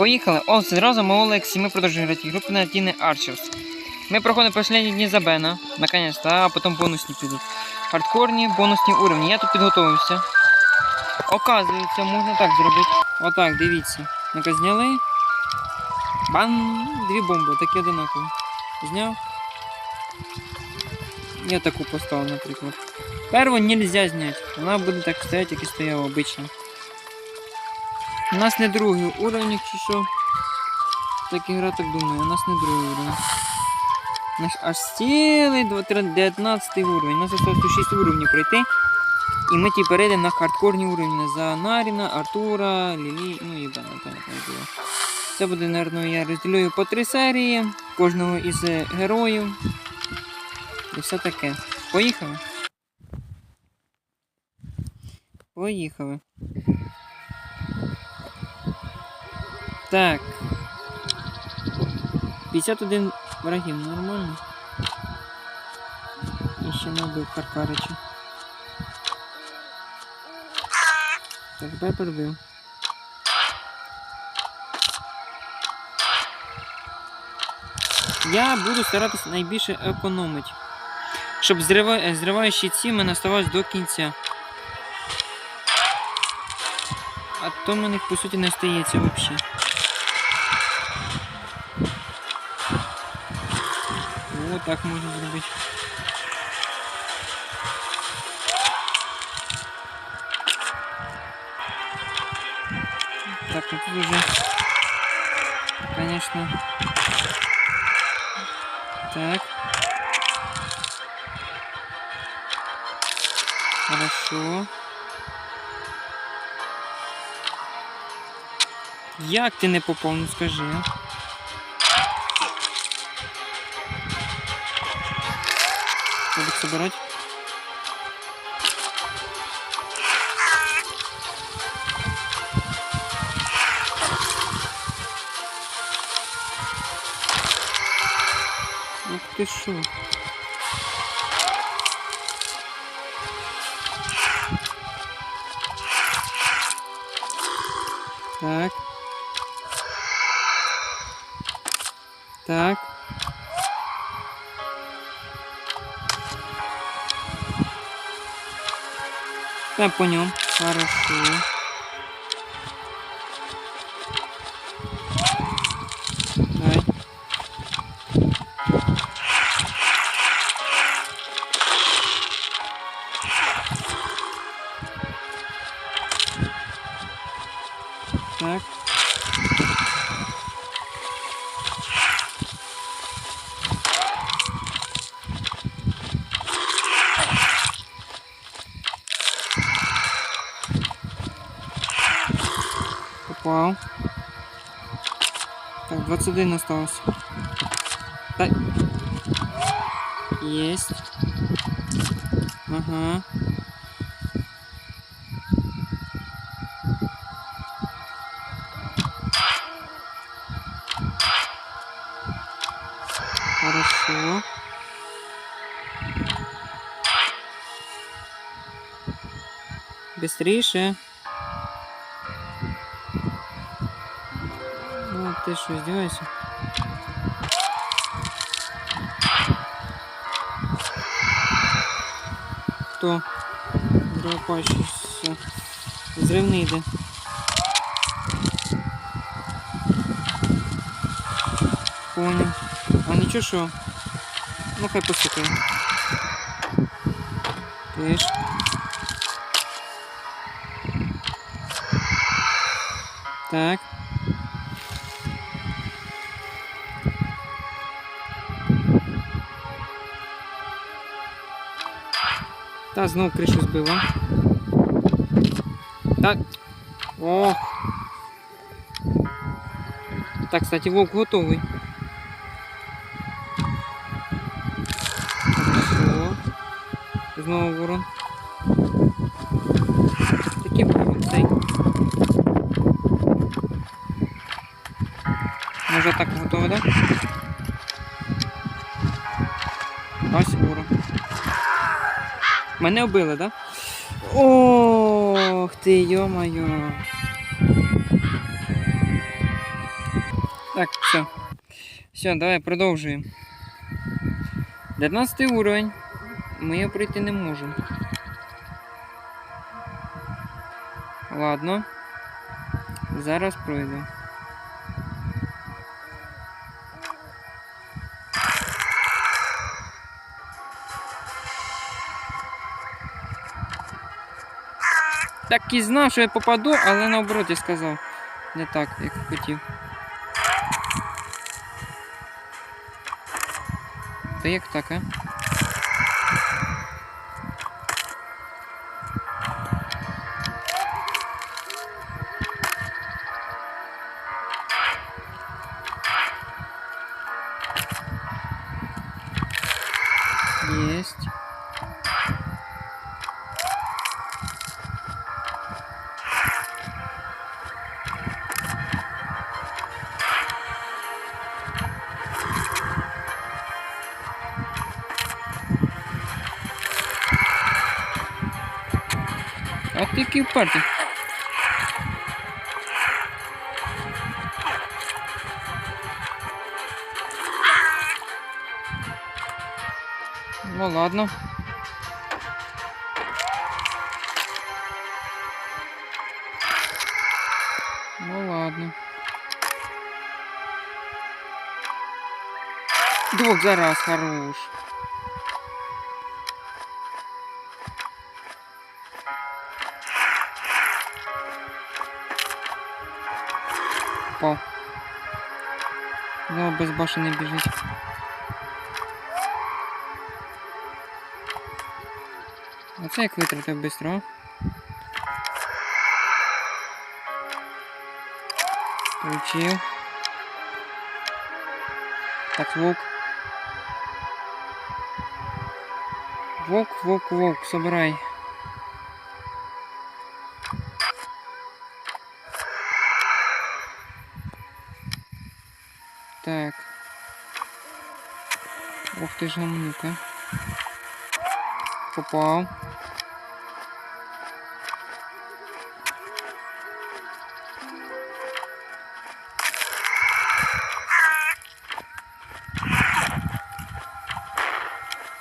поїхали. О, зразу ми Олексі, ми продовжуємо грати групи на Тіни Арчерс. Ми проходимо останні дні за Бена, наконец-то, а потім бонусні підуть. Хардкорні, бонусні уровні. Я тут підготовився. Оказується, можна так зробити. Отак, дивіться. Ну-ка зняли. Бан! Дві бомби, такі одинакові. Зняв. Я таку поставив, наприклад. Перву нельзя зняти. Вона буде так стояти, як і стояла обично. У нас не другий уровень, чи що. Так ігра так думає, у нас не другий уровень. У нас аж цілий 19 уровень. У нас осталось 6 уровнів пройти. І ми ті перейдемо на хардкорні уровні за Наріна, Артура, Лілі, ну і так не було. Це буде, напевно, я розділю по три серії, кожного із е, героїв. І все таке. Поїхали. Поїхали. Так. 51 врагів, нормально. І ще не вбив Каркарича. Так, Бепер вбив. Я буду старатися найбільше економити. Щоб зрива... зриваючі ці мене ставалось до кінця. А то в мене по суті не стається взагалі. Так можна зробити. Так, тут уже, конечно. Так. Хорошо. Як ти не попав, скажи. Собирать. Ух ты шо. Так. Так. Я понял. Хорошо. 21 осталось. Так. Есть. Ага. Хорошо. Быстрейше. Ты что, издеваешься? Кто? Дропащийся. Взрывные, да? Понял. А ну ничего, что? Ну, хай посыпаем. Слышь. Так. Та знову кришу збила. Так. Ох. Так, кстати, вовк готовий. Хорошо. Знову ворон. Такий ворон цей. Може так готовий, так? Да? Мене вбили, так? Да? Ох ти, йо-моє. Так, все. Все, давай продовжуємо. 19 уровень. Ми його пройти не можемо. Ладно. Зараз пройду. Так і знав, що я попаду, але наоборот я сказав. Не так, як хотів. Та як так, а? А ти який впертий? Ну ладно. Ну ладно. Двух за раз хорош. безбашенный бежит. А це як витратив быстро. А? Получил. Так, звук. Вок, вок, вок, собирай. теж гамнюки. Попав.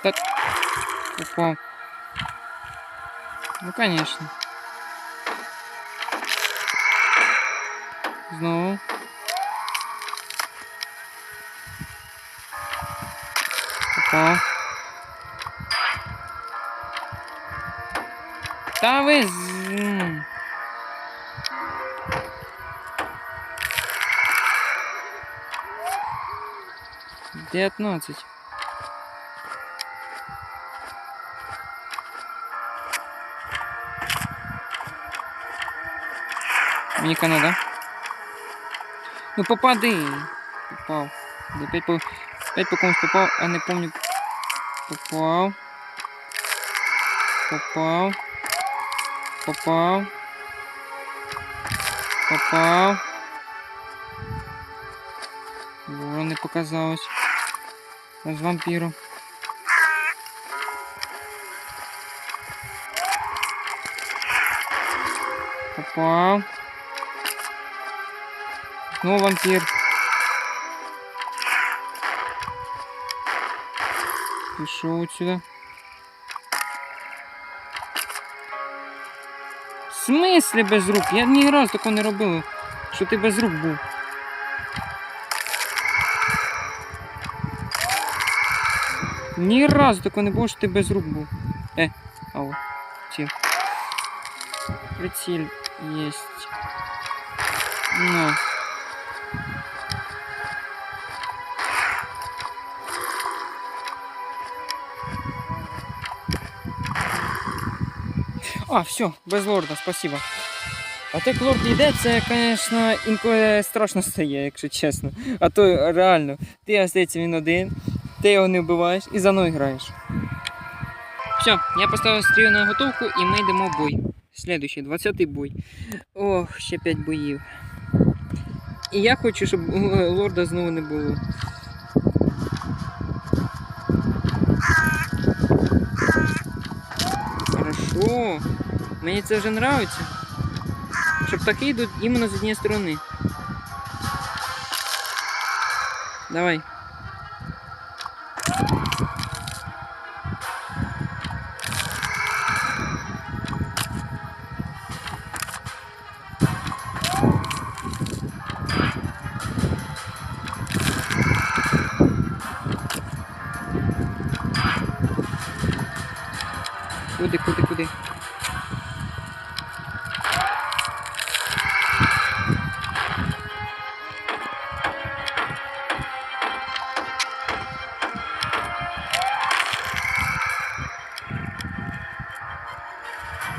Так, попал. Ну, конечно. Знову. Да, да, вы. Девятнадцать. Мені кана, да? Ну попади! Попав. Опять пов... Опять по комусь попал, а не помню. Попал. Попал. Попал. Попал. Вон и показалось. С вампиром. Попал. Снова вампир. Пішов отсюда. В смислі без рук? Я ні разу такого не робив, що ти без рук був. Ні разу такого не було, що ти без рук був. Е, ау, ці. Приціль єсть. На. А, все, без лорда, спасибо. А так лорд йде, це, звісно, інколи страшно стає, якщо чесно. А то реально, ти остається він один, ти його не вбиваєш і за мною граєш. Все, я поставив стрію на готовку і ми йдемо в бой. Слідуючий, 20-й бой. Ох, ще 5 боїв. І я хочу, щоб е, лорда знову не було. Мені це вже подобається. Щоб птахи йдуть іменно з однієї сторони. Давай.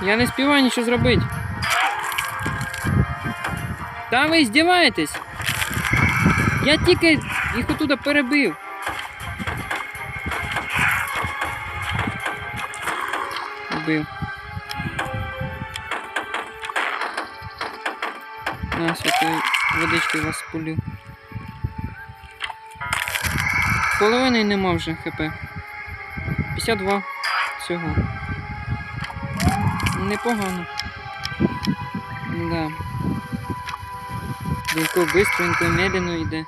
Я не співаю нічого зробити. Та ви здіваєтесь? Я тільки їх отуда перебив. Вбив. На, святою водичкою вас полю. Половини нема вже хп. 52 всього. Непогано. Да. Дінко бистренько, медленно йде.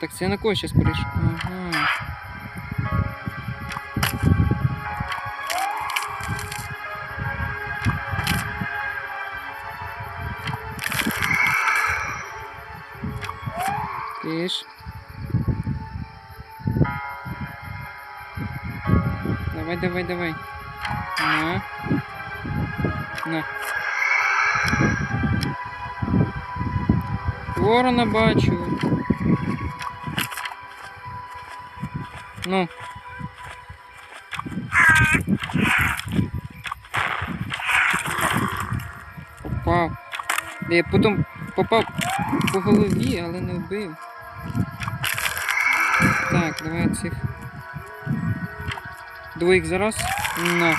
Так це на кого зараз перейшов? Ага. Тиш. Давай, давай, давай. На. На. Ворона бачу. Ну. Попав. Я потім попав по голові, але не вбив. Так, давай цих. Двоїх зараз. На.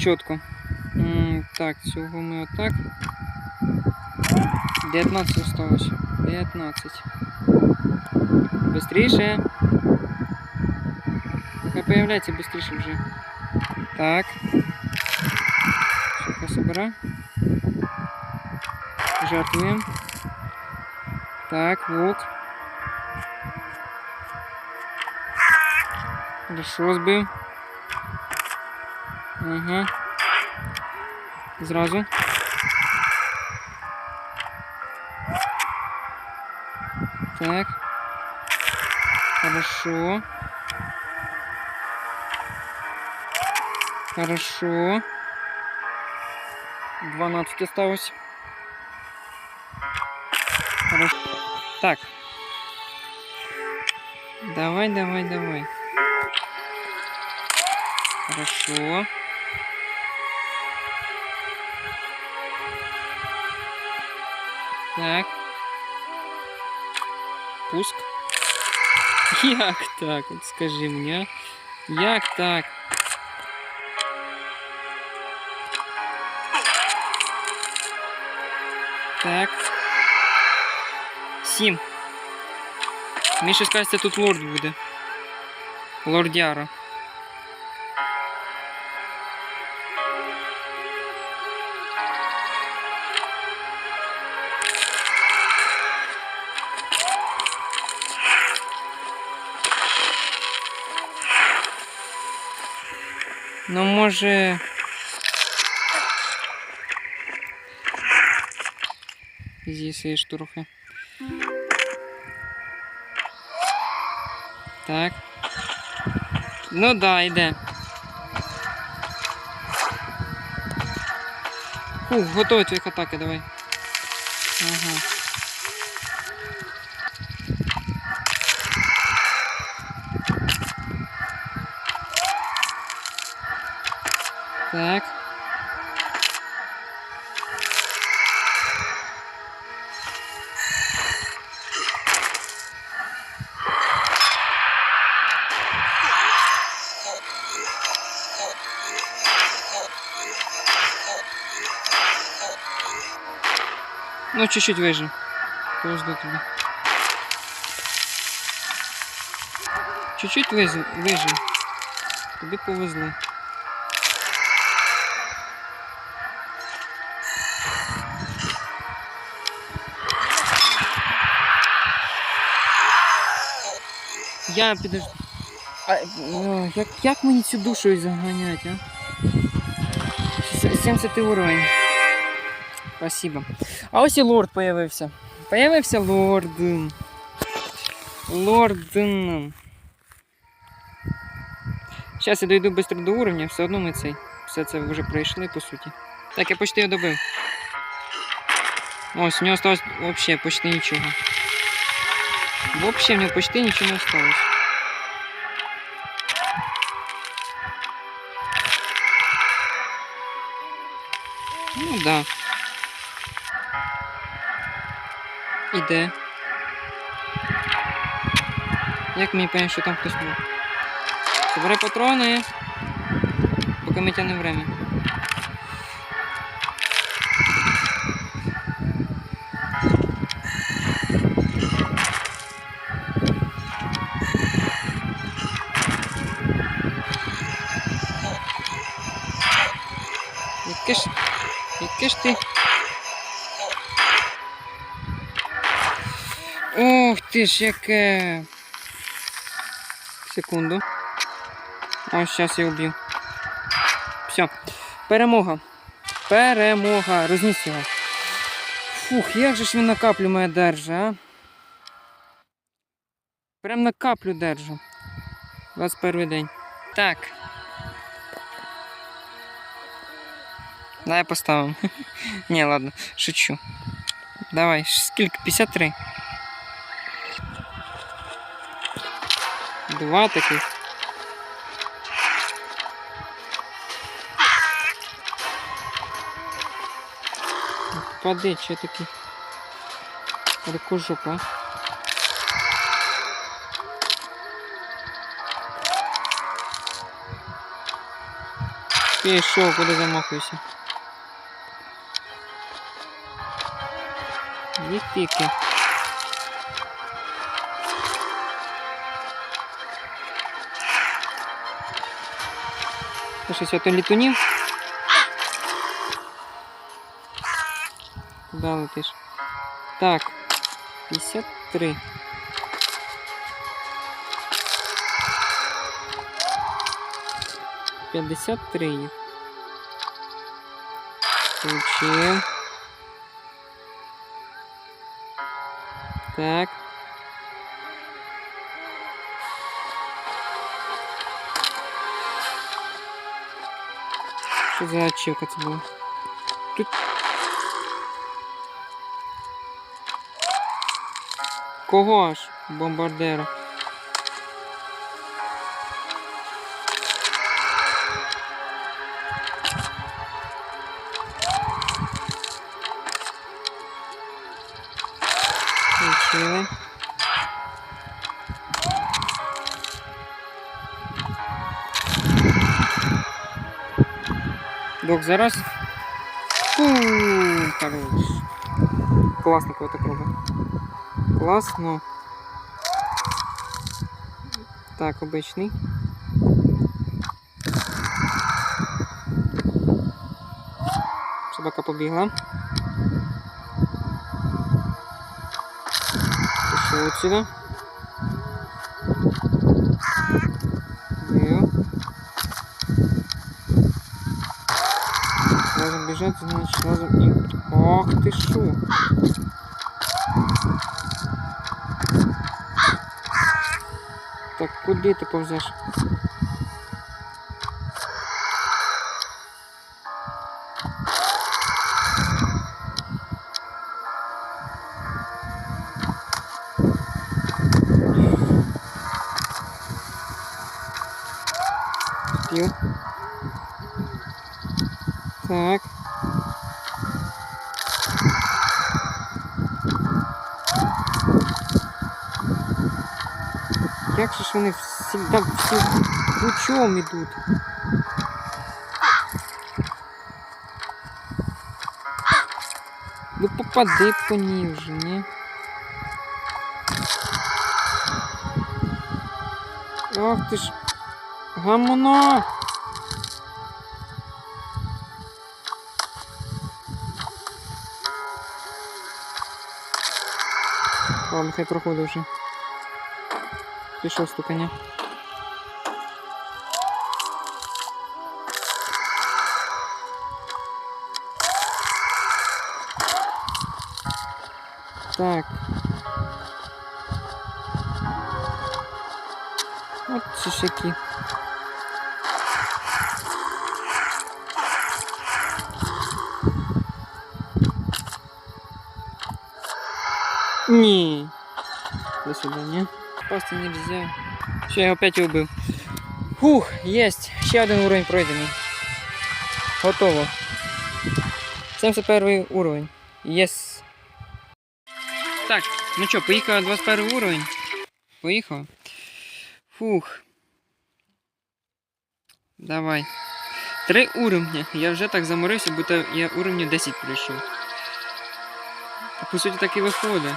Чітко. М, Так, цього ми отак. 19 осталось. 19. Быстріше. Хай появляється быстріше вже. Так. Шуха собира. Жартуємо. Так, лук. Хорошо збив. Ага. Зразу. Так. Хорошо. Хорошо. 12 осталось. Хорошо. Так. Давай, давай, давай. Хорошо. Так. Пуск. Як так? От скажи мені. а? Як так? Так. Сім. Мені ще скажеться, тут лорд буде. Лордяра. Може. З'їсиш трохи. Так. Ну да, йде. Фух, готові твої атаки, давай. Ага. Чуть-чуть выжил. Повезло тебе. Чуть-чуть вижив, вижив. Тобі повезло. Я підожди. А, як, як мені цю душу заганять, а? С- 70 уровень. Спасибо. А ось і лорд появився. Появився лорд. Лорд. Зараз я дойду швидко до уровня, все одно ми цей. Все це вже пройшли, по суті. Так, я почти його добив. Ось, у нього осталось взагалі почти нічого. Вообще в нього почти нічого не осталось. Іде. Як мені понять, що там хтось був? Собирай патрони. Поки ми тянемо время. Яке ж. Яке ж ти. Ти ж яке. Секунду. А, зараз я уб'ю. Все. Перемога. Перемога. Розніс його. Фух, як же ж він на каплю мене держа, а? Прям на каплю держу. 21 день. Так. Давай поставимо. Ні, ладно, шучу. Давай, скільки? 53. Два таких. Пади, що такий ракожук, а? Пішов, куди замахуюся. Ні тільки. 60 літунів. Куди летиш? Так, 53. П'ятдесят три. Включив. Так. Що за ачівка це була? Тут. Кого ж? Бомбардера. Док зараз. Фу, хорош. Класно, коли так робить. Класно. Так, обичний. Собака побігла. Пішов отсюда. заряжать, значит, надо их... Ах ты шо! Так, куда ты ползешь? Так. Ж вони всі, лучом ідуть? Ну попади по ній вже, ні? Ох ти ж. Гамоно! Ладно, хай проходить вже. Пішов стукання. Так. От шишаки. Ні. До свидания. Пасти нельзя. Все, я опять убив. Фух, єсть. Ще один уровень пройдений. Готово. 71 уровень. Єс. Так, ну що, поїхав 21 уровень. Поїхав. Фух. Давай. Три уровня. Я вже так заморився, будто я уровню 10 пройшов. По суті так і виходить.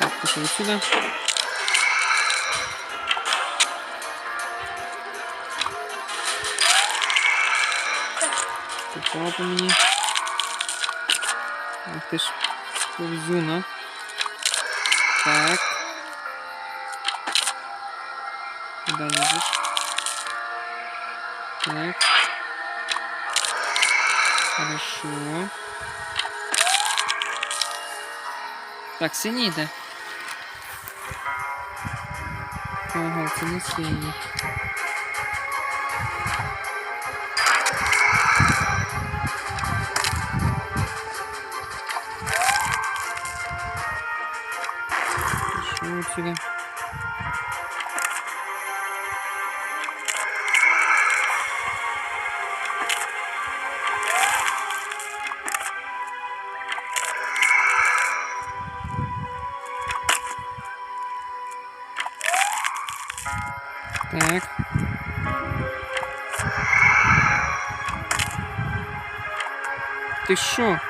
Yaklaşalım şuna. Попала по мені. Ах ти ж повзуна. Так. Куда лезеш? Так. Хорошо. Так, синій йде. Ага, це не синій. себе. Так. Ты что?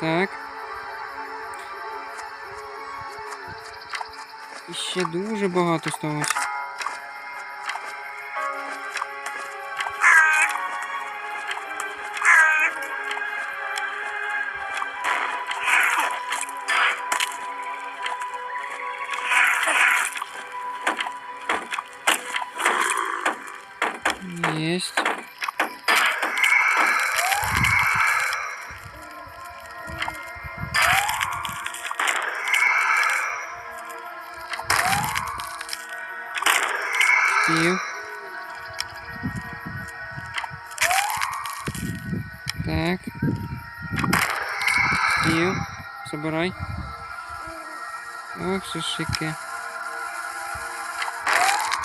Так. Ще дуже багато сталося. Собирай. Ох, шишики.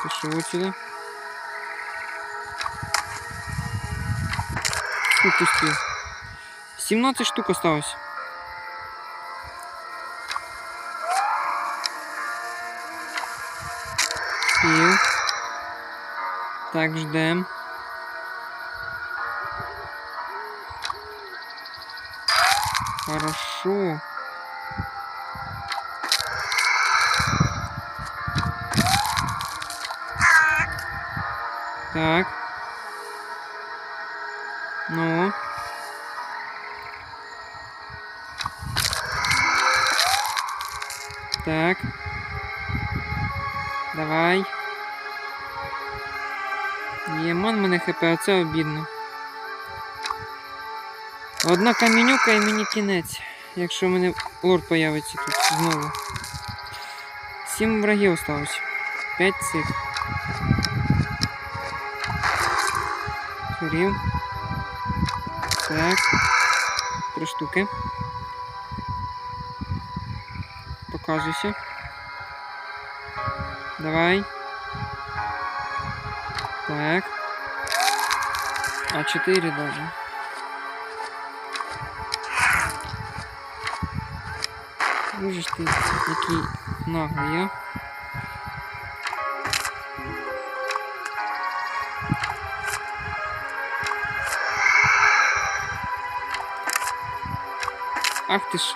Пішов отсюда. Сколько успел? 17 штук осталось. Спів. Так, ждем. Хорошо. Так. Ну. Так. Давай. Єман мене хп, а це обідно. Одна камінюка і мені кінець. Якщо в мене лорд появиться тут знову. Сім врагів осталось. П'ять цих. Сурів. Так. Три штуки. Показуйся. Давай. Так. А четыре даже. Боже ж ти, який наглий, а? Ах ти ж.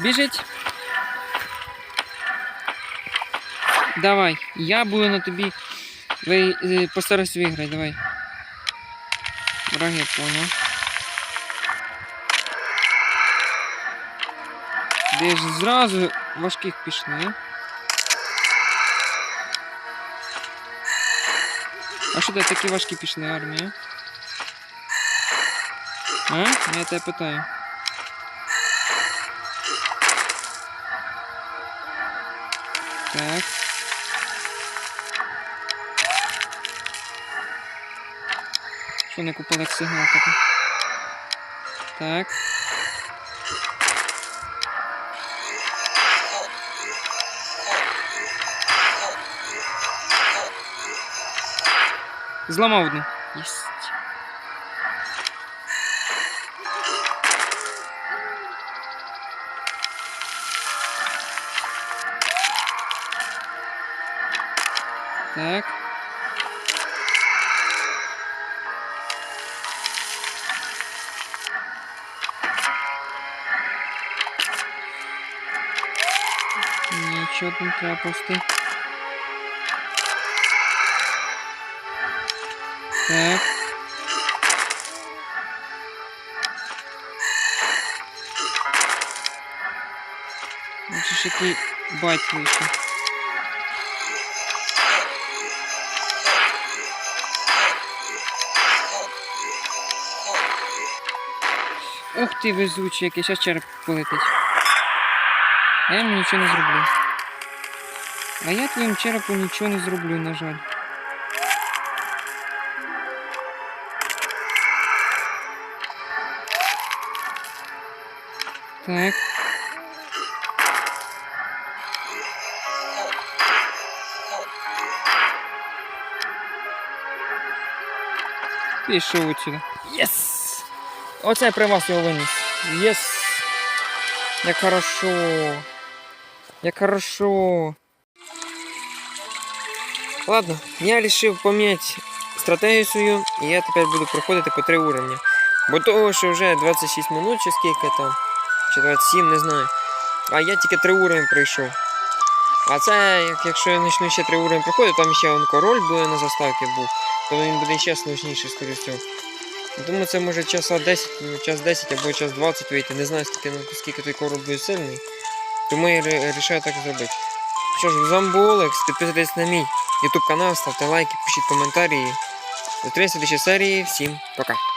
Біжить. Давай, я буду на тобі. Ви е, постараюсь виграти, давай. Враг я понял. Де ж зразу важких пішли. А що ти такі важкі пішли армія? А? Я тебе питаю. Так. Що не купили сигнал? Так. Зламав одну. Єсть. Так. Нічого треба пусти. Так. Ж який бать вийшов. Ух ти, везучий, який зараз череп полетить. А я йому нічого не зроблю. А я твоїм черепу нічого не зроблю, на жаль. Так. Пішов отсюда. Єс! Оце при вас його виніс. Єс! Як хорошо. Як хорошо. Ладно, я вирішив поміняти стратегію свою, і я тепер буду проходити по три уровні. Бо того, що вже 26 минут чи скільки там, чи 27, не знаю. А я тільки три уровні пройшов. А це, як, якщо я почну ще три уровні проходити, там ще он король буде на заставці був, то він буде ще сложніший, скоріше всього. Думаю, це може часа 10, ну, час 10 або час 20 вийти. Не знаю, скільки, ну, скільки той короб буде сильний. Тому я вирішаю так зробити. Що ж, з вами був Олекс, підписуйтесь на мій YouTube канал, ставте лайки, пишіть коментарі. До 30 серії. Всім пока.